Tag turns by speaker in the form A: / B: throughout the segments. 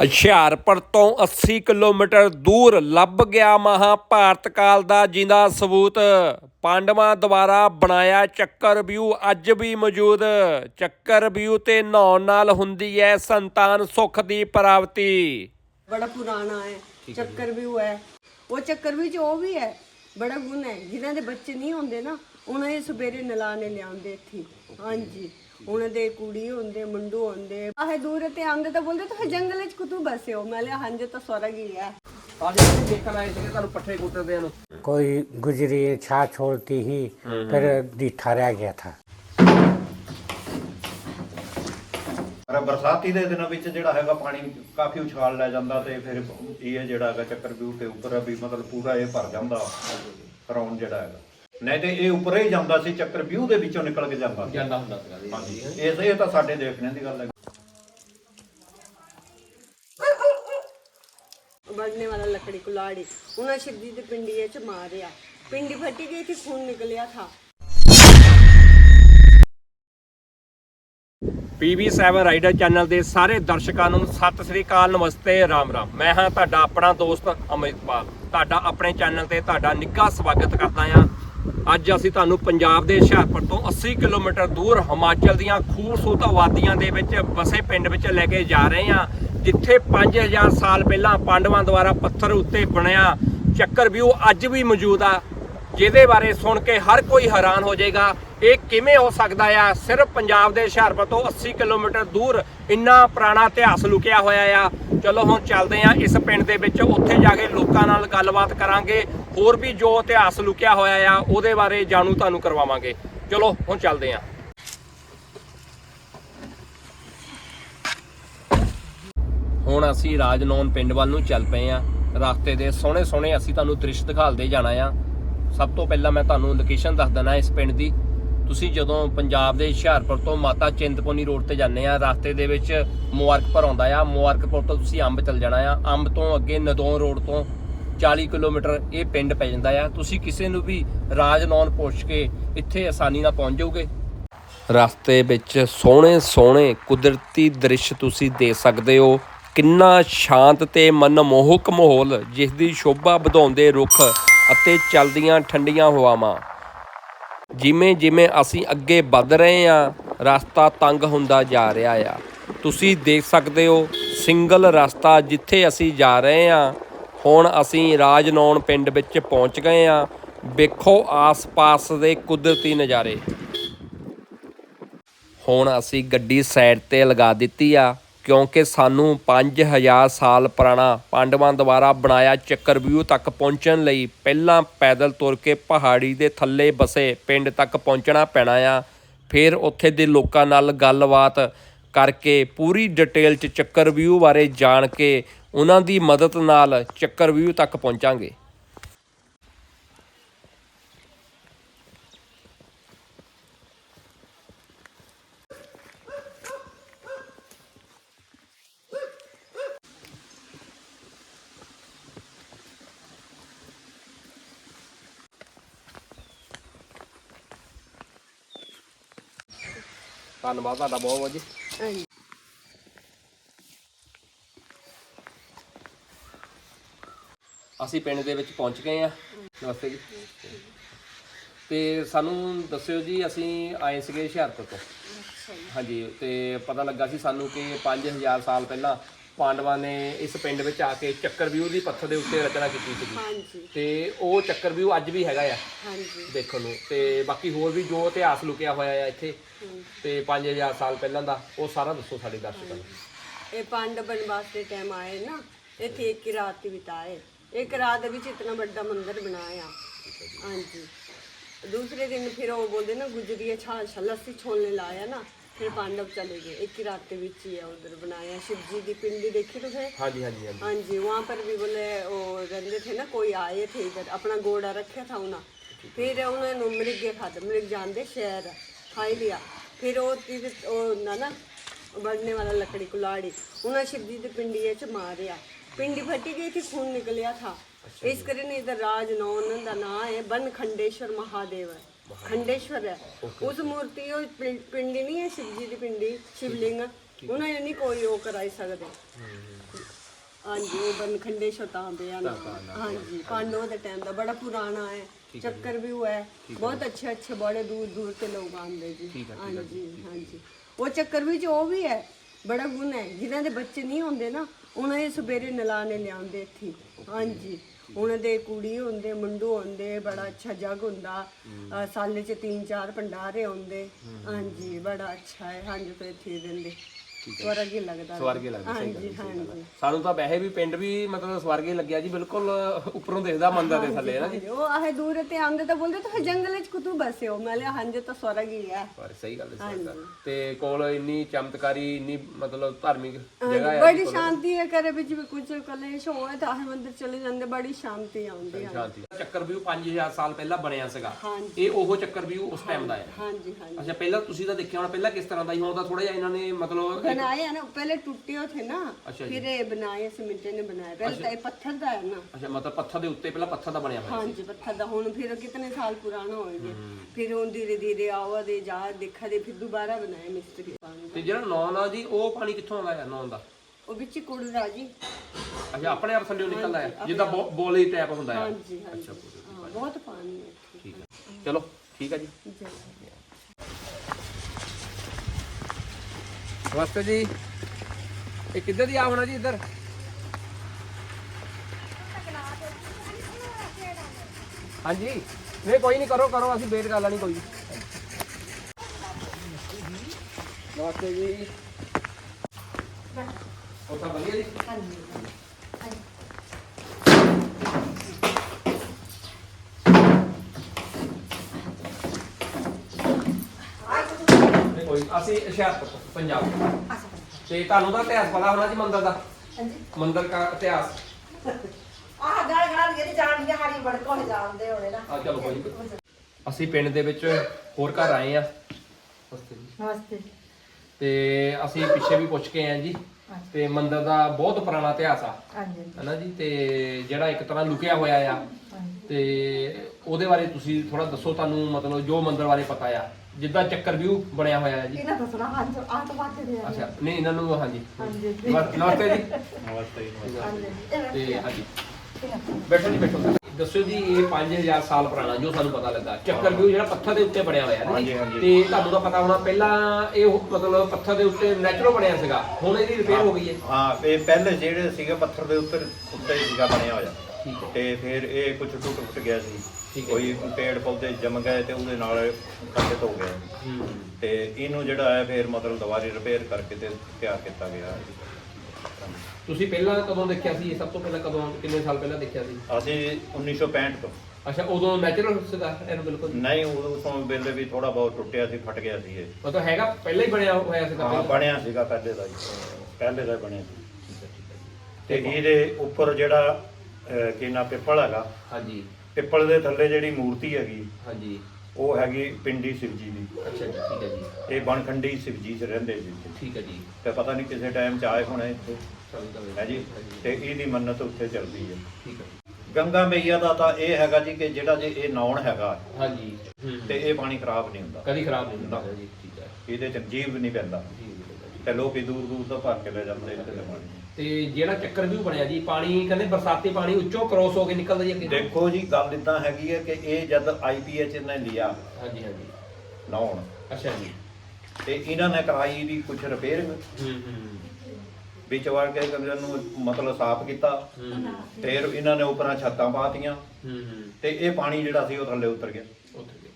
A: ਹੁਸ਼ਿਆਰਪੁਰ ਤੋਂ 80 ਕਿਲੋਮੀਟਰ ਦੂਰ ਲੱਭ ਗਿਆ ਮਹਾਭਾਰਤ ਕਾਲ ਦਾ ਜਿੰਦਾ ਸਬੂਤ। ਪਾਂਡਵਾਂ ਦੁਆਰਾ ਬਣਾਇਆ ਚੱਕਰ ਵਿਊ ਅੱਜ ਵੀ ਮੌਜੂਦ। ਚੱਕਰ ਵਿਊ ਤੇ ਨਹਾਉਣ ਨਾਲ ਹੁੰਦੀ ਹੈ ਸੰਤਾਨ ਸੁਖ ਦੀ ਪ੍ਰਾਪਤੀ।
B: ਬੜਾ ਪੁਰਾਣਾ ਹੈ ਚੱਕਰ ਵੀ ਉਹ ਹੈ। ਉਹ ਚੱਕਰ ਵਿੱਚ ਉਹ ਵੀ ਹੈ ਬੜਾ ਗੁਣ ਹੈ। ਜਿਨ੍ਹਾਂ ਦੇ ਬੱਚੇ ਨਹੀਂ ਹੁੰਦੇ ਨਾ ਉਹਨਾਂ ਦੇ ਸਵੇਰੇ ਨਲਾਣੇ ਲਿਆਉਂਦੇ ਇੱਥੇ। ਹਾਂਜੀ। ਉਹਨਾਂ ਦੇ ਕੁੜੀ ਹੁੰਦੇ ਮੁੰਡੂ ਹੁੰਦੇ ਆਹ ਦੂਰ ਤੇ ਆਉਂਦੇ ਤਾਂ ਬੋਲਦੇ ਤੁਸੀਂ ਜੰਗਲ ਵਿੱਚ ਕੁਤੂ ਬਸੇ ਹੋ ਮੈਂ ਲਿਆ ਹਾਂਜੀ ਤਾਂ ਸਵਰਗ ਹੀ ਹੈ
A: ਅੱਜ ਦੇਖਣ ਆਏ ਸੀਗੇ ਤੁਹਾਨੂੰ ਪੱਠੇ ਕੁੱਟਦੇ ਨੂੰ
C: कोई गुजरी छा छोड़ती ही फिर डीठा रह गया था
D: ਪਰ ਬਰਸਾਤੀ ਦੇ ਦਿਨਾਂ ਵਿੱਚ ਜਿਹੜਾ ਹੈਗਾ ਪਾਣੀ ਕਾਫੀ ਉਛਾਲ ਲੈ ਜਾਂਦਾ ਤੇ ਫਿਰ ਇਹ ਜਿਹੜਾ ਹੈਗਾ ਚੱਕਰ ਵੀ ਉੱਤੇ ਉੱਪਰ ਵੀ ਮਤਲਬ ਪੂਰਾ ਇਹ ਭਰ ਜਾਂਦਾ ਰੌਣ ਜਿਹੜਾ ਹੈਗਾ ਨਹੀਂ ਤੇ ਇਹ ਉੱਪਰ ਹੀ ਜਾਂਦਾ ਸੀ ਚੱਕਰ ਵਿਊ ਦੇ ਵਿੱਚੋਂ ਨਿਕਲ ਕੇ ਜਾਂਦਾ ਸੀ
A: ਜਾਂਦਾ ਹੁੰਦਾ ਸੀਗਾ ਜੀ।
D: ਹਾਂਜੀ ਇਹ ਇਹ ਤਾਂ ਸਾਡੇ ਦੇਖਣੇ ਦੀ ਗੱਲ ਹੈ
B: बढ़ने वाला लकड़ी कुलाड़ी उन्हें शिव जी की पिंडी च मारिया पिंडी फटी गई थी खून निकलिया था
A: PB7 ਰਾਈਡਰ ਚੈਨਲ ਦੇ ਸਾਰੇ ਦਰਸ਼ਕਾਂ ਨੂੰ ਸਤਿ ਸ੍ਰੀ ਅਕਾਲ ਨਮਸਤੇ ਰਾਮ ਰਾਮ ਮੈਂ ਹਾਂ ਤੁਹਾਡਾ ਆਪਣਾ ਦੋਸਤ ਅਮਰਿਤਪਾਲ ਤੁਹਾਡਾ ਆਪਣੇ ਚੈਨਲ ਤੇ ਤੁਹਾਡਾ ਨਿੱਘਾ ਸਵਾਗਤ ਕਰਦਾ ਹਾਂ ਅੱਜ ਅਸੀਂ ਤੁਹਾਨੂੰ ਪੰਜਾਬ ਦੇ ਹੁਸ਼ਿਆਰਪੁਰ ਤੋਂ 80 ਕਿਲੋਮੀਟਰ ਦੂਰ ਹਿਮਾਚਲ ਦੀਆਂ ਖੂਬਸੂਰਤ ਆਬਾਦੀਆਂ ਦੇ ਵਿੱਚ ਵਸੇ ਪਿੰਡ ਵਿੱਚ ਲੈ ਕੇ ਜਾ ਰਹੇ ਹਾਂ, ਜਿੱਥੇ 5000 ਸਾਲ ਪਹਿਲਾਂ ਪਾਂਡਵਾਂ ਦੁਆਰਾ ਪੱਥਰ ਉੱਤੇ ਬਣਿਆ ਚੱਕਰ ਵਿਊ ਅੱਜ ਵੀ ਮੌਜੂਦ ਆ। ਜਿਹਦੇ ਬਾਰੇ ਸੁਣ ਕੇ ਹਰ ਕੋਈ ਹੈਰਾਨ ਹੋ ਜਾਏਗਾ। ਇਹ ਕਿਵੇਂ ਹੋ ਸਕਦਾ ਆ? ਸਿਰਫ ਪੰਜਾਬ ਦੇ ਹੁਸ਼ਿਆਰਪੁਰ ਤੋਂ 80 ਕਿਲੋਮੀਟਰ ਦੂਰ ਇੰਨਾ ਪੁਰਾਣਾ ਇਤਿਹਾਸ ਲੁਕਿਆ ਹੋਇਆ ਆ। ਚਲੋ ਹੁਣ ਚੱਲਦੇ ਆ ਇਸ ਪਿੰਡ ਦੇ ਵਿੱਚ। ਉੱਥੇ ਜਾ ਕੇ ਲੋਕਾਂ ਨਾਲ ਗੱਲਬਾਤ ਕਰਾਂਗੇ। ਹੋਰ ਵੀ ਜੋ ਇਤਿਹਾਸ ਲੁਕਿਆ ਹੋਇਆ ਆ, ਉਹਦੇ ਬਾਰੇ ਜਾਣੂ ਤੁਹਾਨੂੰ ਕਰਵਾਵਾਂਗੇ। ਚਲੋ, ਹੁਣ ਚੱਲਦੇ ਆ। ਹੁਣ ਅਸੀਂ ਰਾਜਨੌਨ ਪਿੰਡ ਵੱਲ ਨੂੰ ਚੱਲ ਪਏ ਆ। ਰਸਤੇ ਦੇ ਸੋਹਣੇ ਸੋਹਣੇ ਅਸੀਂ ਤੁਹਾਨੂੰ ਦ੍ਰਿਸ਼ ਦਿਖਾਲਦੇ ਜਾਣਾ ਆ। ਸਭ ਤੋਂ ਪਹਿਲਾਂ ਮੈਂ ਤੁਹਾਨੂੰ ਲੋਕੇਸ਼ਨ ਦੱਸ ਦਿੰਦਾ ਇਸ ਪਿੰਡ ਦੀ। ਤੁਸੀਂ ਜਦੋਂ ਪੰਜਾਬ ਦੇ ਹੁਸ਼ਿਆਰਪੁਰ ਤੋਂ ਮਾਤਾ ਚਿੰਤਪੁਰਨੀ ਰੋਡ ਤੇ ਜਾਂਦੇ ਆ, ਰਸਤੇ ਦੇ ਵਿੱਚ ਮੁਬਾਰਕਪੁਰ ਆਉਂਦਾ ਆ। ਮੁਬਾਰਕਪੁਰ ਤੋਂ ਤੁਸੀਂ ਅੰਬ ਚੱਲ ਜਾਣਾ ਆ। ਅੰਬ ਤੋਂ ਅੱਗੇ ਨਦੌਂ ਰੋਡ ਤੋਂ 40 ਕਿਲੋਮੀਟਰ ਇਹ ਪਿੰਡ ਪੈ ਜਾਂਦਾ ਆ। ਤੁਸੀਂ ਕਿਸੇ ਨੂੰ ਵੀ ਰਾਜ ਰਾਜਨੌਨ ਪੁੱਛ ਕੇ ਇੱਥੇ ਆਸਾਨੀ ਨਾਲ ਪਹੁੰਚ ਜਾਓਗੇ। ਰਸਤੇ ਵਿੱਚ ਸੋਹਣੇ ਸੋਹਣੇ ਕੁਦਰਤੀ ਦ੍ਰਿਸ਼ ਤੁਸੀਂ ਦੇਖ ਸਕਦੇ ਹੋ। ਕਿੰਨਾ ਸ਼ਾਂਤ ਤੇ ਮਨਮੋਹਕ ਮਾਹੌਲ ਜਿਸ ਦੀ ਸ਼ੋਭਾ ਵਧਾਉਂਦੇ ਰੁੱਖ ਅਤੇ ਚਲਦੀਆਂ ਠੰਡੀਆਂ ਹਵਾਵਾਂ। ਜਿਵੇਂ ਜਿਵੇਂ ਅਸੀਂ ਅੱਗੇ ਵੱਧ ਰਹੇ ਹਾਂ, ਰਸਤਾ ਤੰਗ ਹੁੰਦਾ ਜਾ ਰਿਹਾ ਆ। ਤੁਸੀਂ ਦੇਖ ਸਕਦੇ ਹੋ, ਸਿੰਗਲ ਰਸਤਾ ਜਿੱਥੇ ਅਸੀਂ ਜਾ ਰਹੇ ਹਾਂ ਹੁਣ ਅਸੀਂ ਰਾਜਨੌਨ ਪਿੰਡ ਵਿੱਚ ਪਹੁੰਚ ਗਏ ਹਾਂ। ਵੇਖੋ ਆਸ-ਪਾਸ ਦੇ ਕੁਦਰਤੀ ਨਜ਼ਾਰੇ। ਹੁਣ ਅਸੀਂ ਗੱਡੀ ਸਾਈਡ ਤੇ ਲਗਾ ਦਿੱਤੀ ਆ, ਕਿਉਂਕਿ ਸਾਨੂੰ 5000 ਸਾਲ ਪੁਰਾਣਾ ਪਾਂਡਵਾਂ ਦੁਆਰਾ ਬਣਾਇਆ ਚੱਕਰ ਵਿਊ ਤੱਕ ਪਹੁੰਚਣ ਲਈ ਪਹਿਲਾਂ ਪੈਦਲ ਤੁਰ ਕੇ ਪਹਾੜੀ ਦੇ ਥੱਲੇ ਬਸੇ ਪਿੰਡ ਤੱਕ ਪਹੁੰਚਣਾ ਪੈਣਾ ਆ। ਫਿਰ ਉੱਥੇ ਦੇ ਲੋਕਾਂ ਨਾਲ ਗੱਲਬਾਤ ਕਰਕੇ ਪੂਰੀ ਡਿਟੇਲ ਚ ਚੱਕਰ ਵਿਊ ਬਾਰੇ ਜਾਣ ਕੇ ਉਹਨਾਂ ਦੀ ਮਦਦ ਨਾਲ ਚੱਕਰ ਵਿਊ ਤੱਕ ਪਹੁੰਚਾਂਗੇ। ਧੰਨਵਾਦ ਤੁਹਾਡਾ ਬਹੁਤ ਬਹੁਤ ਜੀ। ਅਸੀਂ ਪਿੰਡ ਦੇ ਵਿੱਚ ਪਹੁੰਚ ਗਏ ਆ ਨਮਸਤੇ ਜੀ। ਤੇ ਸਾਨੂੰ ਦੱਸਿਓ ਜੀ ਅਸੀਂ ਆਏ ਸੀਗੇ ਹੁਸ਼ਿਆਰਪੁਰ ਤੋਂ। ਹਾਂਜੀ ਤੇ ਪਤਾ ਲੱਗਾ ਸੀ ਸਾਨੂੰ ਕਿ 5000 ਸਾਲ ਪਹਿਲਾਂ ਪਾਂਡਵਾਂ ਨੇ ਇਸ ਪਿੰਡ ਵਿੱਚ ਆ ਕੇ ਚੱਕਰ ਵਿਊ ਦੀ ਪੱਥਰ ਦੇ ਉੱਤੇ ਰਚਨਾ ਕੀਤੀ
B: ਹਾਂਜੀ।
A: ਤੇ ਉਹ ਚੱਕਰ ਵਿਊ ਅੱਜ ਵੀ ਹੈਗਾ ਆ।
B: ਹਾਂਜੀ।
A: ਦੇਖਣ ਨੂੰ। ਤੇ ਬਾਕੀ ਹੋਰ ਵੀ ਜੋ ਇਤਿਹਾਸ ਲੁਕਿਆ ਹੋਇਆ ਆ ਇੱਥੇ ਤੇ 5000 ਸਾਲ ਪਹਿਲਾਂ ਦਾ ਉਹ ਸਾਰਾ ਦੱਸੋ ਸਾਡੇ ਦਰਸ਼ਕਾਂ ਨੂੰ।
B: ਇਹ ਪਾਂਡਵ ਬਨਵਾਸ ਦੇ ਟਾਈਮ ਆਏ ਨਾ ਇੱਥੇ ਇੱਕ ਰਾਤ ਬਿਤਾਏ। ਇੱਕ ਰਾਤ ਦੇ ਵਿੱਚ ਇਤਨਾ ਵੱਡਾ ਮੰਦਿਰ ਬਣਾਇਆ ਹਾਂਜੀ ਦੂਸਰੇ ਦਿਨ ਫਿਰ ਉਹ ਬੋਲਦੇ ਨਾ ਗੁਜਰੀਏ ਛਾਲ ਛਲਸੀ ਛੋਲਨੇ ਲਾਇਆ ਨਾ ਫਿਰ ਪਾਂਡਵ ਚਲੇ ਗਏ ਇੱਕ ही रात के बीच ही है उधर बनाया शिव जी की पिंडी देखी तो है
A: ਹਾਂਜੀ ਹਾਂਜੀ ਹਾਂਜੀ
B: हाँ जी वहाँ पर भी बोले वो रहते थे ना कोई आए थे इधर अपना घोड़ा रखा था उन्हें फिर उन्होंने मृग खाते मृग जानते शहर खा ही लिया फिर वो तीर- वो ना ना बढ़ने वाला लकड़ी कुलाड़ी उन्हें शिव जी की पिंडी ਪਿੰਡੀ ਭੱਟੀ ਗਈ ਸੀ ਖੂਨ ਨਿਕਲਿਆ ਥਾ। ਇਸ ਕਰਕੇ ਇਧਰ ਰਾਜ ਨੌ ਦਾ ਨਾਂ ਹੈ ਬਨ ਖੰਡੇਸ਼ਵਰ ਮਹਾਦੇਵ ਹੈ। ਖੰਡੇਸ਼ਵਰ ਹੈ। ਉਸ ਮੂਰਤੀ ਉਹ ਪਿੰਡੀ ਨਹੀਂ ਹੈ ਸ਼ਿਵ ਜੀ ਦੀ ਪਿੰਡੀ ਸ਼ਿਵਲਿੰਗ। ਉਹਨਾਂ ਨੇ ਨਹੀਂ ਕੋਈ ਉਹ ਕਰਾਈ ਸਕਦੇ। ਹਾਂਜੀ ਉਹ ਬਨ ਖੰਡੇਸ਼ਵਰ ਤਾਂ ਪਿਆ ਨਾ। ਹਾਂਜੀ ਪਾਂਡਵ ਦੇ ਟਾਈਮ ਦਾ ਬੜਾ ਪੁਰਾਣਾ ਹੈ ਚੱਕਰ ਵੀ ਹੋਇਆ ਹੈ। ਬਹੁਤ ਅੱਛੇ ਅੱਛੇ ਬੜੇ ਦੂਰ ਦੂਰ ਤੇ ਲੋਕ ਆਉਂਦੇ ਜੀ। ਹਾਂਜੀ ਹਾਂਜੀ। ਉਹ ਚੱਕਰ ਵਿੱਚ ਜੋ ਵੀ ਹੈ ਬੜਾ ਗੁਣ ਹੈ। ਜਿਨ੍ਹਾਂ ਦੇ ਬੱਚੇ ਨਹੀਂ ਹੁੰਦੇ ਨਾ ਉਹਨਾਂ ਦੇ ਸਵੇਰੇ ਨਲਾਣੇ ਲਿਆਉਂਦੇ ਇੱਥੇ। ਹਾਂਜੀ। ਉਹਨਾਂ ਦੇ ਕੁੜੀ ਹੁੰਦੇ ਮੁੰਡੂ ਹੁੰਦੇ ਬੜਾ ਅੱਛਾ ਜਗ ਹੁੰਦਾ। ਸਾਲੇ ਚ ਤਿੰਨ ਚਾਰ ਭੰਡਾਰੇ ਹੁੰਦੇ। ਹਾਂਜੀ ਬੜਾ ਅੱਛਾ ਹੈ। ਹਾਂਜੀ ਤੇ ਇੱਥੇ ਦਿੰਦੇ ਸਵਰਗ ਹੀ ਲੱਗਦਾ
A: ਸਵਰਗੇ ਲੱਗਦਾ ਸਹੀ ਗੱਲ
B: ਹਾਂਜੀ ਹਾਂਜੀ।
A: ਸਾਨੂੰ ਤਾਂ ਵੈਸੇ ਵੀ ਪਿੰਡ ਵੀ ਮਤਲਬ ਸਵਰਗੇ ਲੱਗਿਆ ਜੀ ਬਿਲਕੁਲ ਉੱਪਰੋਂ ਦਿਖਦਾ ਮੰਦਰ ਦੇ ਥੱਲੇ ਨਾ ਜੀ।
B: ਹਾਂਜੀ, ਉਹ ਆਹ ਦੂਰ ਤੇ ਆਉਂਦੇ ਤਾਂ ਬੋਲਦੇ ਤੁਸੀਂ ਜੰਗਲ ਚ ਕੁਤੂ ਬਸੇ ਹੋ ਮੈਂ ਲਿਆ ਹਾਂਜੀ ਤਾਂ ਸਵਰਗ ਹੀ ਹੈ।
A: ਪਰ ਸਹੀ ਗੱਲ ਹੈ ਸਹੀ ਗੱਲ। ਤੇ ਕੋਲ ਇੰਨੀ ਚਮਤਕਾਰੀ ਇੰਨੀ ਮਤਲਬ ਧਾਰਮਿਕ ਜਗ੍ਹਾ ਹੈ
B: ਬੜੀ ਸ਼ਾਂਤੀ ਹੈ ਘਰੇ ਵਿੱਚ ਵੀ ਕੁਝ ਕਲੇਸ਼ ਹੋਏ ਤਾਂ ਆਹ ਮੰਦਰ ਚਲੇ ਜਾਂਦੇ ਬੜੀ ਸ਼ਾਂਤੀ ਆਉਂਦੀ ਹੈ।
A: ਸ਼ਾਂਤੀ। ਚੱਕਰ ਵੀ 5000 ਸਾਲ ਪਹਿਲਾਂ ਬਣਿਆ ਸੀਗਾ।
B: ਹਾਂਜੀ।
A: ਇਹ ਉਹ ਚੱਕਰ ਵੀ ਉਸ ਟਾਈਮ ਦਾ ਹੈ।
B: ਹਾਂਜੀ ਹਾਂਜੀ।
A: ਅੱਛਾ ਪਹਿਲਾਂ ਤੁਸੀਂ ਤਾਂ ਦੇਖਿਆ ਹੋਣਾ ਪਹਿਲਾਂ ਕਿਸ ਤਰ੍ਹਾਂ ਦਾ ਸੀ? ਹੁਣ ਤਾਂ ਥੋੜਾ ਜਿਹਾ ਇਹਨਾਂ ਨੇ ਮਤਲਬ
B: बनाए है ना पहले टूटे हुए थे ना
A: अच्छा
B: फिर ये बनाए सीमेंट ने बनाए पहले तो ये पत्थर का है ना
A: ਅੱਛਾ ਮਤਲਬ ਪੱਥਰ ਦੇ ਉੱਤੇ ਪਹਿਲਾਂ ਪੱਥਰ ਦਾ ਬਣਿਆ ਹੋਇਆ
B: हाँ जी पत्थर का हुन फिर कितने साल पुराना हो गया फिर हुन धीरे धीरे आवा दे जा देखा दे फिर दोबारा बनाए मिस्त्री पानी
A: ਤੇ ਜਿਹੜਾ ਨੌਨ ਆ ਜੀ ਉਹ ਪਾਣੀ ਕਿੱਥੋਂ ਆਉਂਦਾ ਹੈ ਨੌਨ ਦਾ
B: वो बिच कुड़दा जी
A: ਅੱਛਾ ਆਪਣੇ ਆਪ ਥੱਲੇ ਨਿਕਲਦਾ ਹੈ ਜਿੱਦਾਂ ਬੋ- ਬੋਲੀ ਟਾਈਪ ਹੁੰਦਾ ਹੈ
B: हाँ जी हाँ जी हाँ बहुत पानी है इत्थे।
A: ਠੀਕ ਹੈ ਚਲੋ ਠੀਕ ਹੈ ਜੀ
B: जय
A: ਨਮਸਤੇ ਜੀ। ਇਹ ਕਿੱਧਰ ਦੀ ਆ ਹੋਣਾ ਜੀ ਇੱਧਰ? ਹਾਂਜੀ। ਨਹੀਂ, ਕੋਈ ਨਹੀਂ, ਕਰੋ ਕਰੋ, ਅਸੀਂ ਵੇਟ ਕਰ ਲੈਣੀ ਕੋਈ ਨਮਸਤੇ ਜੀ। ਉਹ ਤਾਂ ਵਧੀਆ ਜੀ? ਨਹੀਂ ਕੋਈ ਅਸੀਂ ਹੁਸ਼ਿਆਰਪੁਰ ਤੋਂ, ਪੰਜਾਬ ਤੋਂ। ਤੇ ਤੁਹਾਨੂੰ ਤਾਂ ਇਤਿਹਾਸ ਪਤਾ ਹੋਣਾ ਜੀ ਮੰਦਿਰ ਦਾ? ਮੰਦਿਰ ਦਾ ਇਤਿਹਾਸ?
E: ਆਹ ਗੱਲ ਗੱਲ ਜਿਹੜੀ ਜਾਣਦੀ ਹਾਰੀ ਬੜਕੋ ਜਾਣਦੇ ਹੋਣੇ ਨਾ।
A: ਆ ਚਲੋ ਕੋਈ ਨੀ। ਅਸੀਂ ਪਿੰਡ ਦੇ ਵਿੱਚ ਹੋਰ ਘਰ ਆਏ ਆ।
E: ਨਮਸਤੇ
A: ਤੇ ਅਸੀਂ ਪਿੱਛੇ ਵੀ ਪੁੱਛ ਕੇ ਆਏ ਜੀ। ਤੇ ਮੰਦਿਰ ਦਾ ਬਹੁਤ ਪੁਰਾਣਾ ਇਤਿਹਾਸ ਆ।
E: ਹਾਂਜੀ
A: ਹਨਾ ਜੀ? ਤੇ ਜਿਹੜਾ ਇੱਕ ਤਰ੍ਹਾਂ ਲੁਕਿਆ ਹੋਇਆ ਆ। ਤੇ ਉਹਦੇ ਬਾਰੇ ਤੁਸੀਂ ਥੋੜਾ ਦੱਸੋ ਤੁਹਾਨੂੰ ਮਤਲਬ ਜੋ ਮੰਦਿਰ ਬਾਰੇ ਪਤਾ ਆ। ਜਿੱਦਾਂ ਚੱਕਰ ਵਿਊ ਬਣਿਆ ਹੋਇਆ ਹੈ ਜੀ।
E: ਇਹਨਾਂ ਦੱਸਣਾ ਹਾਂ ਆਹ ਤੋਂ ਬਾਅਦ ਦੇ
A: ਅੱਛਾ ਨਹੀਂ ਇਹਨਾਂ ਨੂੰ ਹਾਂਜੀ।
E: ਹਾਂਜੀ।
A: ਨਮਸ- ਨਮਸਤੇ ਜੀ।
D: ਨਮਸਤੇ ਜੀ
E: ਹਾਂਜੀ।
A: ਤੇ ਹਾਂਜੀ। ਬੈਠੋ ਜੀ ਬੈਠੋ। ਦੱਸੋ ਜੀ ਇਹ 5000 ਸਾਲ ਪੁਰਾਣਾ ਜੋ ਸਾਨੂੰ ਪਤਾ ਲੱਗਾ। ਚੱਕਰ ਵਿਊ ਜਿਹੜਾ ਪੱਥਰ ਦੇ ਉੱਤੇ ਬਣਿਆ ਹੋਇਆ ਹੈ।
D: ਹਾਂਜੀ, ਹਾਂਜੀ।
A: ਤੇ ਤੁਹਾਨੂੰ ਤਾਂ ਪਤਾ ਹੋਣਾ ਪਹਿਲਾਂ ਇਹ ਉਹ ਮਤਲਬ ਪੱਥਰ ਦੇ ਉੱਤੇ ਨੈਚੁਰਲ ਬਣਿਆ ਸੀਗਾ। ਹੁਣ ਇਹਦੀ ਰਿਪੇਅਰ ਹੋ ਗਈ ਹੈ।
D: ਹਾਂ ਇਹ ਪਹਿਲੇ ਜਿਹੜੇ ਸੀਗੇ ਪੱਥਰ ਦੇ ਉੱਤੇ ਉੱਤੇ ਹੀ ਸੀਗਾ ਬਣਿਆ ਹੋਇਆ। ਤੇ ਫਿਰ ਇਹ ਕੁਝ ਟੁੱਟ ਟੁੱਟ ਗਿਆ ਸੀ। ਕੋਈ ਪੇੜ ਪੌਦੇ ਜੰਮ ਗਏ ਤੇ ਉਹਦੇ ਨਾਲ ਖੰਡਿਤ ਹੋ। ਗਿਆ ਤੇ ਇਹਨੂੰ ਜਿਹੜਾ ਹੈ ਫਿਰ ਮਤਲਬ ਦੁਬਾਰੇ ਰਿਪੇਅਰ ਕਰਕੇ ਤੇ ਤਿਆਰ ਕੀਤਾ ਗਿਆ।
A: ਤੁਸੀਂ ਪਹਿਲਾਂ ਕਦੋਂ ਦੇਖਿਆ ਸੀ? ਇਹ ਸਭ ਤੋਂ ਪਹਿਲਾਂ ਕਦੋਂ ਕਿੰਨੇ ਸਾਲ ਪਹਿਲਾਂ ਦੇਖਿਆ ਸੀ?
D: ਅਸੀਂ 1965 ਤੋਂ।
A: ਅੱਛਾ ਉਦੋਂ ਨੈਚੁਰਲ ਸੀਗਾ ਇਹਨੂੰ ਬਿਲਕੁਲ?
D: ਨਹੀਂ ਉਦੋਂ ਤੋਂ ਵੇਲੇ ਵੀ ਥੋੜਾ ਬਹੁਤ ਟੁੱਟਿਆ ਸੀ ਫਟ ਗਿਆ ਸੀ ਇਹ।
A: ਮਤਲਬ ਹੈਗਾ ਪਹਿਲਾਂ ਹੀ ਬਣਿਆ ਹੋਇਆ ਸੀਗਾ
D: ਹਾਂ ਬਣਿਆ ਸੀਗਾ ਪਹਿਲੇ ਦਾ ਹੀ। ਪਹਿਲੇ ਦਾ ਬਣਿਆ ਸੀ। ਤੇ ਇਹਦੇ ਉੱਪਰ ਜਿਹੜਾ ਅਹ, ਕੀ ਨਾ ਪਿੱਪਲ ਹੈਗਾ।
A: ਹਾਂਜੀ।
D: ਪਿੱਪਲ ਦੇ ਥੱਲੇ ਜਿਹੜੀ ਮੂਰਤੀ ਹੈਗੀ
A: ਹਾਂਜੀ।
D: ਉਹ ਹੈਗੀ ਪਿੰਡੀ ਸ਼ਿਵ ਜੀ ਦੀ।
A: ਅੱਛਾ ਜੀ ਠੀਕ ਹੈ ਜੀ।
D: ਇਹ ਬਣਖੰਡੀ ਸ਼ਿਵ ਜੀ ਚ ਰਹਿੰਦੇ ਸੀ।
A: ਠੀਕ ਹੈ ਜੀ।
D: ਤੇ ਪਤਾ ਨਹੀਂ ਕਿਸੇ ਟਾਈਮ ਚ ਆਏ ਹੋਣੇ। ਇੱਥੇ
A: ਚਲੋ ਤਾਂ
D: ਹੈ ਜੀ? ਤੇ ਇਹਦੀ ਮੰਨਤ ਉੱਥੇ ਚੱਲਦੀ ਹੈ।
A: ਠੀਕ ਹੈ
D: ਗੰਗਾ ਮਈਆ ਦਾ ਤਾਂ ਇਹ ਹੈਗਾ ਜੀ ਕਿ ਜਿਹੜਾ ਜੇ ਇਹ ਨੌਣ ਹੈਗਾ
A: ਹਾਂਜੀ। ਹੂੰ।
D: ਤੇ ਇਹ ਪਾਣੀ ਖਰਾਬ ਨਹੀਂ ਹੁੰਦਾ।
A: ਕਦੀ ਖਰਾਬ ਨਹੀਂ ਹੁੰਦਾ ਜੀ ਠੀਕ ਹੈ।
D: ਇਹਦੇ ਚ ਜੀਵ ਨਹੀਂ ਪੈਂਦਾ।
A: ਜੀ।
D: ਤੇ ਲੋਕੀ ਦੂਰ ਦੂਰ ਤੋਂ ਭਰ ਕੇ ਲੈ ਜਾਂਦੇ ਇੱਥੇ ਦੇ ਪਾਣੀ।
A: ਤੇ ਜਿਹੜਾ ਚੱਕਰ ਵੀ ਬਣਿਆ ਜੀ ਪਾਣੀ ਕਹਿੰਦੇ ਬਰਸਾਤੀ ਪਾਣੀ ਉੱਚੋਂ ਕ੍ਰੋਸ ਹੋ ਕੇ ਨਿਕਲਦਾ ਜੀ ਅੱਗੇ।
D: ਦੇਖੋ ਜੀ ਗੱਲ ਇਦਾਂ ਹੈਗੀ ਹੈ ਕਿ ਇਹ ਜਦ ਆਈਪੀਐਚ ਨੇ ਲਿਆ
A: ਹਾਂਜੀ ਹਾਂਜੀ।
D: ਨੌਣ
A: ਅੱਛਾ ਜੀ।
D: ਤੇ ਇਹਨਾਂ ਨੇ ਕਰਾਈ ਦੀ ਕੁਝ ਰਿਪੇਅਰਿੰਗ
A: ਹੂੰ ਹੂੰ
D: ਵਿੱਚ ਵੜ ਕੇ ਕਮਰੇ ਨੂੰ ਮਤਲਬ ਸਾਫ਼ ਕੀਤਾ।
A: ਹੂੰ
D: ਫਿਰ ਇਹਨਾਂ ਨੇ ਉੱਪਰਾਂ ਛੱਤਾਂ ਪਾਤੀਆਂ।
A: ਹੂੰ ਹੂੰ।
D: ਤੇ ਇਹ ਪਾਣੀ ਜਿਹੜਾ ਸੀ ਉਹ ਥੱਲੇ ਉਤਰ ਗਿਆ।
A: ਉੱਥੇ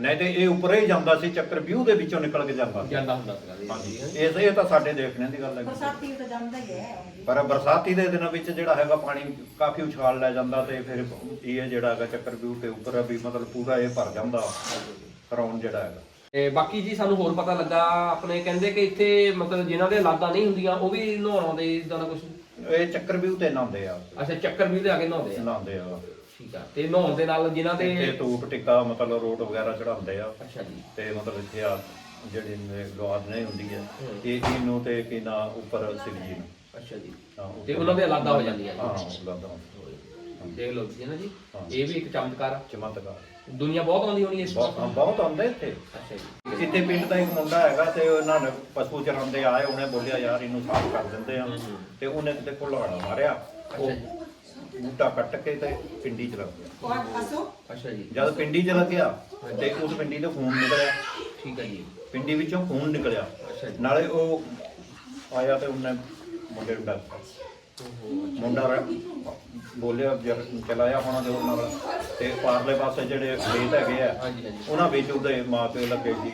D: ਨਹੀਂ ਤੇ ਇਹ ਉੱਪਰ ਹੀ ਜਾਂਦਾ ਸੀ ਚੱਕਰ ਵਿਊ ਦੇ ਵਿੱਚੋਂ ਨਿਕਲ ਕੇ ਜਾਂਦਾ। ਸੀ
A: ਜਾਂਦਾ ਹੁੰਦਾ ਸੀਗਾ ਜੀ।
D: ਹਾਂਜੀ। ਇਹ ਇਹ ਤਾਂ ਸਾਡੇ ਦੇਖਣੇ ਦੀ ਗੱਲ ਹੈ।
E: ਬਰਸਾਤੀ ਤਾਂ ਜਾਂਦਾ ਹੀ ਹੈ।
D: ਪਰ ਬਰਸਾਤੀ ਦੇ ਦਿਨਾਂ ਵਿੱਚ ਜਿਹੜਾ ਹੈਗਾ ਪਾਣੀ ਕਾਫੀ ਉਛਾਲ ਲੈ ਜਾਂਦਾ ਤੇ ਫਿਰ ਇਹ ਜਿਹੜਾ ਹੈਗਾ ਚੱਕਰ ਵਿਊ ਤੇ ਉੱਪਰ ਵੀ ਮਤਲਬ ਪੂਰਾ ਇਹ ਭਰ ਜਾਂਦਾ। ਰੌਣ ਜਿਹੜਾ ਹੈਗਾ।
A: ਤੇ ਬਾਕੀ ਜੀ ਸਾਨੂੰ ਹੋਰ ਪਤਾ ਲੱਗਾ ਆਪਣੇ ਕਹਿੰਦੇ ਕਿ ਇੱਥੇ ਮਤਲਬ ਜਿਨ੍ਹਾਂ ਦੇ ਲਾਦਾਂ ਨਹੀਂ ਹੁੰਦੀਆਂ ਉਹ ਵੀ ਨਹਾਉਣ ਆਉਂਦੇ ਇਦਾਂ ਦਾ ਕੁਝ
D: ਇਹ ਚੱਕਰ ਵਿਊ ਤੇ ਨਹਾਉਂਦੇ ਆ।
A: ਅੱਛਾ ਚੱਕਰ ਵੀ ਲਿਆ ਕੇ ਨਹਾਉਂਦੇ ਆ।
D: ਨਹਾਉਂਦੇ ਆ।
A: ਠੀਕ ਆ। ਤੇ ਨਹਾਉਣ ਦੇ ਨਾਲ ਜਿਨ੍ਹਾਂ ਦੇ
D: ਤੇ ਧੂਪ ਟਿੱਕਾ ਮਤਲਬ ਰੋਟ ਵਗੈਰਾ ਚੜਾਉਂਦੇ ਆ।
A: ਅੱਛਾ ਜੀ।
D: ਤੇ ਮਤਲਬ ਇੱਥੇ ਆ ਜਿਹੜੀ ਗਵਾਦ ਨਹੀਂ ਹੁੰਦੀ ਹੈ। ਇਹ ਇਹਨੂੰ ਤੇ ਕੀ ਨਾ ਉੱਪਰ ਸਿਰ ਜੀ ਨੂੰ।
A: ਅੱਛਾ ਜੀ।
D: ਹਾਂ,
A: ਤੇ ਉਹਨਾਂ ਦੇ ਅਲਾਦਾ ਹੋ ਜਾਂਦੀਆਂ
D: ਹਾਂ
A: ਜੀ
D: ਲਾਦਾ
A: ਦੇਖ ਲਓ ਜੀ ਨਾ ਜੀ?
D: ਹਾਂ।
A: ਇਹ ਵੀ ਇੱਕ ਚਮਤਕਾਰ ਆ।
D: ਚਮਤਕਾਰ।
A: ਦੁਨੀਆ ਬਹੁਤ ਆਉਂਦੀ ਹੋਣੀ ਇਸ
D: ਹਾਂ, ਬਹੁਤ ਆਉਂਦੇ ਇੱਥੇ।
A: ਅੱਛਾ ਜੀ।
D: ਇੱਥੇ ਪਿੰਡ ਦਾ ਇੱਕ ਮੁੰਡਾ ਹੈਗਾ ਤੇ ਉਹਨਾਂ ਨੇ ਪਸ਼ੂ ਚਰਾਉਂਦੇ ਆਏ ਉਹਨੇ ਬੋਲਿਆ ਯਾਰ ਇਹਨੂੰ ਸਾਫ਼ ਕਰ ਦਿੰਦੇ ਆ। ਤੇ ਉਹਨੇ ਕਿਤੇ ਕੁਲਹਾੜਾ ਮਾਰਿਆ। ਉਹ ਬੂਟਾ ਕੱਟ ਕੇ ਤੇ ਪਿੰਡੀ ਚ ਲੱਗ ਗਿਆ।
A: ਅੱਛਾ ਜੀ।
D: ਜਦ ਪਿੰਡੀ ਚ ਲੱਗਿਆ ਤੇ ਉਸ ਪਿੰਡੀ ਤੋਂ ਖੂਨ ਨਿਕਲਿਆ।
A: ਠੀਕ ਹੈ ਜੀ।
D: ਪਿੰਡੀ ਵਿੱਚੋਂ ਖੂਨ ਨਿਕਲਿਆ।
A: ਅੱਛਾ ਜੀ।
D: ਨਾਲੇ ਉਹ ਆਇਆ ਤੇ ਉਹਨੇ ਮੁੰਡੇ ਨੂੰ ਡਰਤਾ ਮੁੰਡਾ ਰ- ਬੋਲਿਆ ਜਰ ਚਲਾਇਆ ਹੋਣਾ ਤੇ ਉਹਨਾਂ ਨਾਲ ਤੇ ਪਾਰਲੇ ਪਾਸੇ ਜਿਹੜੇ ਖੇਤ ਹੈਗੇ ਆ
A: ਹਾਂਜੀ ਹਾਂਜੀ।
D: ਉਹਨਾਂ ਵਿੱਚ ਉਹਦੇ ਮਾਪੇ ਲੱਗੇ ਜੀ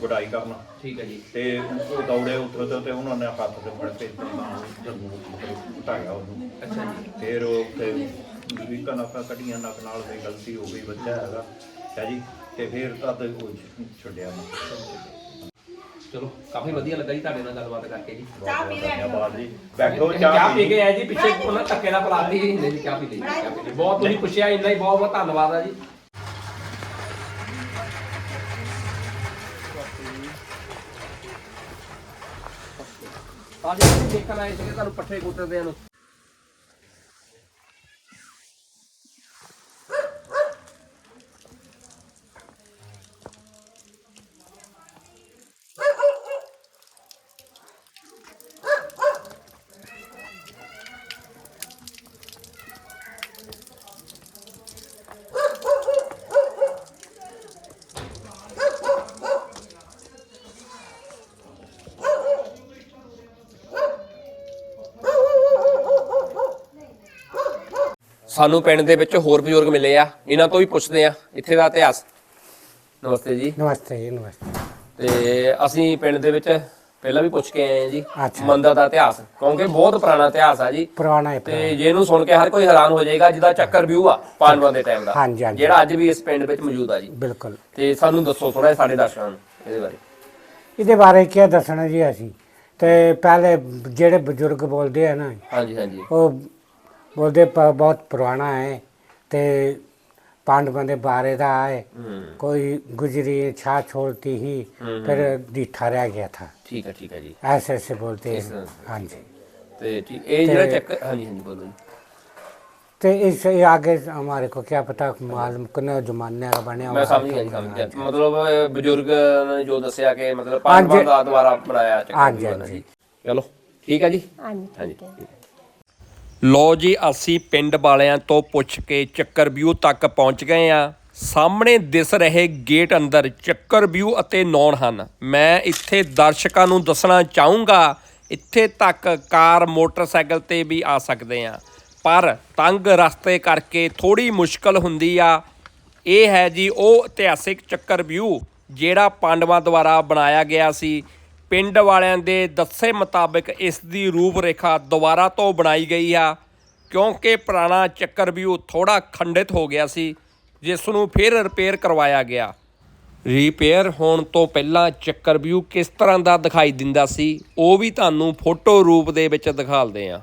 D: ਗੁਡਾਈ ਕਰਨਾ।
A: ਠੀਕ ਹੈ ਜੀ।
D: ਤੇ ਉਹ ਦੌੜੇ ਉੱਥੇ ਤੋਂ ਤੇ ਉਹਨਾਂ ਨੇ ਹੱਥ ਤੇ ਫੜ ਕੇ ਜੰਮੂ ਉਟਾਇਆ ਉਹਨੂੰ।
A: ਅੱਛਾ ਜੀ।
D: ਫਿਰ ਉਹ ਤੇ ਵੀਕਾਂ ਨਾਕਾਂ ਕੱਢੀਆਂ ਨੱਕ ਨਾਲ ਤੇ ਗਲਤੀ ਹੋ ਗਈ ਬੱਚਾ ਹੈਗਾ। ਹੈ ਜੀ? ਤੇ ਫਿਰ ਤਦ ਉਹ ਛੱਡਿਆ
A: ਚਲੋ ਕਾਫੀ ਵਧੀਆ ਲੱਗਾ ਜੀ ਤੁਹਾਡੇ ਨਾਲ ਗੱਲਬਾਤ ਕਰਕੇ ਜੀ।
E: ਚਾਹ ਪੀ ਲੈਣੀ
D: ਧੰਨਵਾਦ ਜੀ। ਬੈਠੋ
A: ਚਾਹ ਪੀ ਕੇ ਆਏ ਜੀ ਪਿੱਛੇ ਉਹਨਾਂ ਧੱਕੇ ਨਾਲ ਪਲਾਤੀ ਜੀ ਚਾਹ ਪੀ ਲਈ ਚਾਹ ਪੀ ਲਈ। ਬਹੁਤ ਤੁਸੀਂ ਪੁੱਛਿਆ ਇੰਨਾ ਹੀ ਬਹੁਤ ਬਹੁਤ ਧੰਨਵਾਦ ਆ ਜੀ। ਅੱਜ ਅਸੀਂ ਦੇਖਣ ਆਏ ਸੀਗੇ ਤੁਹਾਨੂੰ ਪੱਠੇ ਕੁੱਟਦੇ ਨੂੰ। ਸਾਨੂੰ ਪਿੰਡ ਦੇ ਵਿੱਚ ਹੋਰ ਬਜ਼ੁਰਗ ਮਿਲੇ ਆ ਇਹਨਾਂ ਤੋਂ ਵੀ ਪੁੱਛਦੇ ਆ। ਇੱਥੇ ਦਾ ਇਤਿਹਾਸ। ਨਮਸਤੇ ਜੀ।
C: ਨਮਸਤੇ ਜੀ ਨਮਸਤੇ।
A: ਤੇ ਅਸੀਂ ਪਿੰਡ ਦੇ ਵਿੱਚ ਪਹਿਲਾਂ ਵੀ ਪੁੱਛ ਕੇ ਆਏ ਜੀ। ਮੰਦਰ ਦਾ ਇਤਿਹਾਸ। ਕਿਉਂਕਿ ਬਹੁਤ ਪੁਰਾਣਾ ਇਤਿਹਾਸ ਆ ਜੀ।
C: ਪੁਰਾਣਾ ਹੈ
A: ਪੁਰਾਣਾ। ਤੇ ਜਿਹਨੂੰ ਸੁਣ ਕੇ ਹਰ ਕੋਈ ਹੈਰਾਨ ਹੋ ਜਾਏਗਾ ਜਿਹਦਾ ਚੱਕਰ ਵਿਊ ਆ ਪਾਂਡਵਾਂ ਦੇ ਟਾਈਮ ਦਾ।
C: ਹਾਂਜੀ ਹਾਂਜੀ।
A: ਜਿਹੜਾ ਅੱਜ ਵੀ ਇਸ ਪਿੰਡ ਵਿੱਚ ਮੌਜੂਦ ਆ ਜੀ।
C: ਬਿਲਕੁਲ।
A: ਤੇ ਸਾਨੂੰ ਦੱਸੋ ਥੋੜਾ ਸਾਡੇ ਦਰਸ਼ਕਾਂ ਨੂੰ ਇਹਦੇ ਬਾਰੇ।
C: ਇਹਦੇ ਬਾਰੇ ਕੀ ਦੱਸਣਾ ਜੀ ਅਸੀਂ? ਤੇ ਪਹਿਲੇ ਜਿਹੜੇ ਬਜ਼ੁਰਗ ਬੋਲਦੇ ਆ ਨਾ
A: ਹਾਂਜੀ ਹਾਂਜੀ।
C: ਉਹ ਬੋਲਦੇ ਪ- ਬਹੁਤ ਪੁਰਾਣਾ ਹੈ ਤੇ पांडवों के बारे ਦਾ है
A: ਹੂੰ
C: कोई गुजरी छा छोड़ती ही फिर दीठा रह गया था
A: ਠੀਕ ਹੈ ਠੀਕ ਹੈ ਜੀ
C: ऐसे ऐसे बोलते
A: इस
C: हैं
A: तरह
C: हाँ जी
A: ਤੇ ਠੀਕ ਇਹ ਜਿਹੜਾ
C: ਤੇ-
A: ਚੱਕਰ ਹਾਂਜੀ ਹਾਂਜੀ ਬੋਲੋ ਜੀ
C: तो इससे आगे हमारे को क्या पता मालूम कितने जमाने का बने
A: ਮੈਂ
C: हुआ
A: ਸਮਝ ਗਿਆ ਜੀ ਸਮਝ ਗਿਆ ਮਤਲਬ ਅਹ, ਬਜ਼ੁਰਗ ਨੇ ਜੋ ਦੱਸਿਆ ਕਿ ਮਤਲਬ ਪਾਂਡਵਾਂ
C: ਹਾਂਜੀ।
A: ਦਾ ਦੁਆਰਾ ਬਣਾਇਆ ਚੱਕਰ
C: ਹਾਂਜੀ,
A: ਵਿਊ ਆ ਨਾ
C: ਹਾਂਜੀ।
A: ਜੀ ਚਲੋ ਠੀਕ ਹੈ ਜੀ ਹਾਂਜੀ ਲੋ ਜੀ, ਅਸੀਂ ਪਿੰਡ ਵਾਲਿਆਂ ਤੋਂ ਪੁੱਛ ਕੇ ਚੱਕਰ ਵਿਊ ਤੱਕ ਪਹੁੰਚ ਗਏ ਆ ਸਾਹਮਣੇ ਦਿਸ ਰਹੇ ਗੇਟ ਅੰਦਰ ਚੱਕਰ ਵਿਊ ਅਤੇ ਨੌਨ ਹਨ। ਮੈਂ ਇੱਥੇ ਦਰਸ਼ਕਾਂ ਨੂੰ ਦੱਸਣਾ ਚਾਹੂੰਗਾ, ਇੱਥੇ ਤੱਕ ਕਾਰ, ਮੋਟਰਸਾਈਕਲ ਤੇ ਵੀ ਆ ਸਕਦੇ ਆ ਪਰ ਤੰਗ ਰਸਤੇ ਕਰਕੇ ਥੋੜੀ ਮੁਸ਼ਕਲ ਹੁੰਦੀ ਆ। ਇਹ ਹੈ ਜੀ, ਉਹ ਇਤਿਹਾਸਿਕ ਚੱਕਰ ਵਿਊ ਜਿਹੜਾ ਪਾਂਡਵਾਂ ਦੁਆਰਾ ਬਣਾਇਆ ਗਿਆ ਸੀ। ਪਿੰਡ ਵਾਲਿਆਂ ਦੇ ਦੱਸੇ ਮੁਤਾਬਕ ਇਸ ਦੀ ਰੂਪ ਰੇਖਾ ਦੁਬਾਰਾ ਤੋਂ ਬਣਾਈ ਗਈ ਆ, ਕਿਉਂਕਿ ਪੁਰਾਣਾ ਚੱਕਰ ਵਿਊ ਥੋੜਾ ਖੰਡਿਤ ਹੋ ਗਿਆ ਸੀ, ਜਿਸ ਨੂੰ ਫਿਰ ਰਿਪੇਅਰ ਕਰਵਾਇਆ ਗਿਆ। ਰਿਪੇਅਰ ਹੋਣ ਤੋਂ ਪਹਿਲਾਂ ਚੱਕਰ ਵਿਊ ਕਿਸ ਤਰ੍ਹਾਂ ਦਾ ਦਿਖਾਈ ਦਿੰਦਾ ਸੀ, ਉਹ ਵੀ ਤੁਹਾਨੂੰ ਫੋਟੋ ਰੂਪ ਦੇ ਵਿੱਚ ਦਿਖਾਲਦੇ ਆ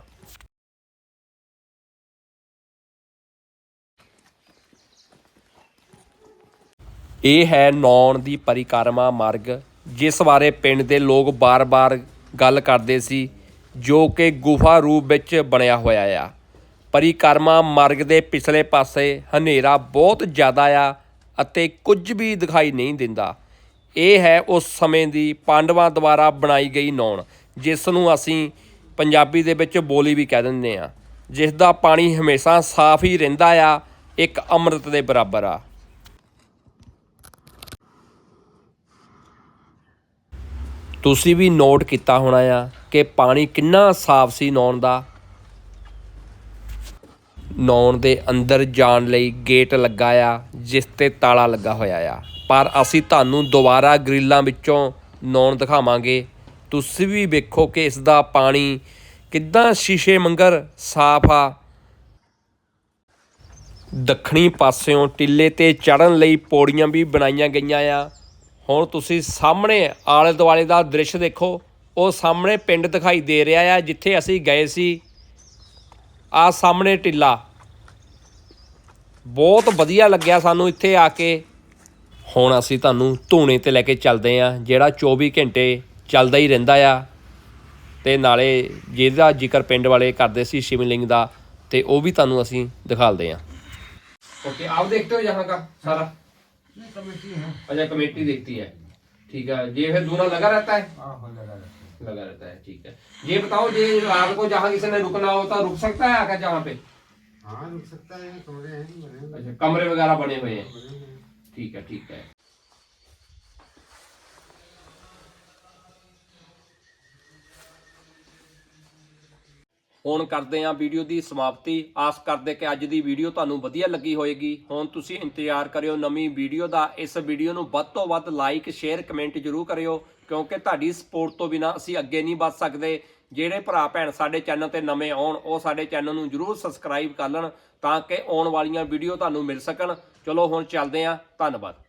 A: ਇਹ ਹੈ ਨੌਣ ਦੀ ਪਰਿਕਰਮਾ ਮਾਰਗ। ਜਿਸ ਬਾਰੇ ਪਿੰਡ ਦੇ ਲੋਕ ਬਾਰ-ਬਾਰ ਗੱਲ ਕਰਦੇ ਸੀ, ਜੋ ਕਿ ਗੁਫਾ ਰੂਪ ਵਿੱਚ ਬਣਿਆ ਹੋਇਆ ਆ। ਪਰਿਕਰਮਾ ਮਾਰਗ ਦੇ ਪਿਛਲੇ ਪਾਸੇ ਹਨੇਰਾ ਬਹੁਤ ਜ਼ਿਆਦਾ ਆ ਅਤੇ ਕੁਝ ਵੀ ਦਿਖਾਈ ਨਹੀਂ ਦਿੰਦਾ। ਇਹ ਹੈ ਉਸ ਸਮੇਂ ਦੀ ਪਾਂਡਵਾਂ ਦੁਆਰਾ ਬਣਾਈ ਗਈ ਨੌਣ, ਜਿਸ ਨੂੰ ਅਸੀਂ ਪੰਜਾਬੀ ਦੇ ਵਿੱਚ ਬੋਲੀ ਵੀ ਕਹਿ ਦਿੰਦੇ ਆ ਜਿਸ ਦਾ ਪਾਣੀ ਹਮੇਸ਼ਾ ਸਾਫ਼ ਹੀ ਰਹਿੰਦਾ ਆ, ਇੱਕ ਅੰਮ੍ਰਿਤ ਦੇ ਬਰਾਬਰ ਆ। ਤੁਸੀਂ ਵੀ ਨੋਟ ਕੀਤਾ ਹੋਣਾ ਆ ਕਿ ਪਾਣੀ ਕਿੰਨਾ ਸਾਫ਼ ਸੀ ਨੌਣ ਦਾ। ਨੌਣ ਦੇ ਅੰਦਰ ਜਾਣ ਲਈ ਗੇਟ ਲੱਗਾ ਆ, ਜਿਸ ਤੇ ਤਾਲਾ ਲੱਗਾ ਹੋਇਆ ਆ। ਪਰ ਅਸੀਂ ਤੁਹਾਨੂੰ ਦੁਬਾਰਾ ਗ੍ਰਿਲਾਂ ਵਿੱਚੋਂ ਨੌਣ ਦਿਖਾਵਾਂਗੇ। ਤੁਸੀਂ ਵੀ ਵੇਖੋ ਕਿ ਇਸ ਦਾ ਪਾਣੀ ਕਿੱਦਾਂ ਸ਼ੀਸ਼ੇ ਮੰਗਰ ਸਾਫ਼ ਆ। ਦੱਖਣੀ ਪਾਸਿਓਂ ਟਿੱਲੇ ਤੇ ਚੜਨ ਲਈ ਪੌੜੀਆਂ ਵੀ ਬਣਾਈਆਂ ਗਈਆਂ ਆ। ਹੁਣ ਤੁਸੀਂ ਸਾਹਮਣੇ ਆਲੇ ਦੁਆਲੇ ਦਾ ਦ੍ਰਿਸ਼ ਦੇਖੋ ਉਹ ਸਾਹਮਣੇ ਪਿੰਡ ਦਿਖਾਈ ਦੇ ਰਿਹਾ ਆ ਜਿੱਥੇ ਅਸੀਂ ਗਏ ਸੀ ਆ ਸਾਹਮਣੇ ਟਿੱਲਾ ਬਹੁਤ ਵਧੀਆ ਲੱਗਿਆ ਸਾਨੂੰ ਇੱਥੇ ਆ ਕੇ ਹੁਣ ਅਸੀਂ ਤੁਹਾਨੂੰ ਧੂਣੇ ਤੇ ਲੈ ਕੇ ਚੱਲਦੇ ਆ ਜਿਹੜਾ 24 ਘੰਟੇ ਚੱਲਦਾ ਹੀ ਰਹਿੰਦਾ ਆ ਤੇ ਨਾਲੇ ਜਿਹਦਾ ਜ਼ਿਕਰ ਪਿੰਡ ਵਾਲੇ ਕਰਦੇ ਸੀ ਸ਼ਿਵਲਿੰਗ ਦਾ ਤੇ ਉਹ ਵੀ ਤੁਹਾਨੂੰ ਅਸੀਂ ਦਿਖਾਲਦੇ ਆ ओके आप देखते हो यहाँ का सारा कमेटी है अच्छा कमेटी देखती है ठीक है ये फिर दूना लगा रहता है
C: हाँ हो लगा रहता
A: लगा रहता है ठीक है ये बताओ ये रात को जहाँ किसी ने रुकना होता रुक सकता है आकर जहाँ पे
C: है हाँ रुक सकता है कमरे हैं बने हुए
A: अच्छा कमरे वगैरह बने हुए हैं
C: बने हुए हैं।
A: ठीक है ठीक है ਹੁਣ ਕਰਦੇ ਹਾਂ ਵੀਡੀਓ ਦੀ ਸਮਾਪਤੀ। ਆਸ ਕਰਦੇ ਕਿ ਅੱਜ ਦੀ ਵੀਡੀਓ ਤੁਹਾਨੂੰ ਵਧੀਆ ਲੱਗੀ ਹੋਵੇਗੀ ਹੁਣ ਤੁਸੀਂ ਇੰਤਜ਼ਾਰ ਕਰਿਓ ਨਵੀਂ ਵੀਡੀਓ ਦਾ। ਇਸ ਵੀਡੀਓ ਨੂੰ ਵੱਧ ਤੋਂ ਵੱਧ ਲਾਈਕ ਸ਼ੇਅਰ ਕਮੈਂਟ ਜ਼ਰੂਰ ਕਰਿਓ, ਕਿਉਂਕਿ ਤੁਹਾਡੀ ਸਪੋਰਟ ਤੋਂ ਬਿਨਾ ਅਸੀਂ ਅੱਗੇ ਨਹੀਂ ਵੱਧ ਸਕਦੇ। ਜਿਹੜੇ ਭਰਾ, ਭੈਣ ਸਾਡੇ ਚੈਨਲ ਤੇ ਨਵੇਂ ਆਉਣ, ਉਹ ਸਾਡੇ ਚੈਨਲ ਨੂੰ ਜ਼ਰੂਰ ਸਬਸਕ੍ਰਾਈਬ ਕਰ ਲੈਣ ਤਾਂ ਕਿ ਆਉਣ ਵਾਲੀਆਂ ਵੀਡੀਓ ਤੁਹਾਨੂੰ ਮਿਲ ਸਕਣ। ਚਲੋ ਹੁਣ ਚੱਲਦੇ ਹਾਂ। ਧੰਨਵਾਦ।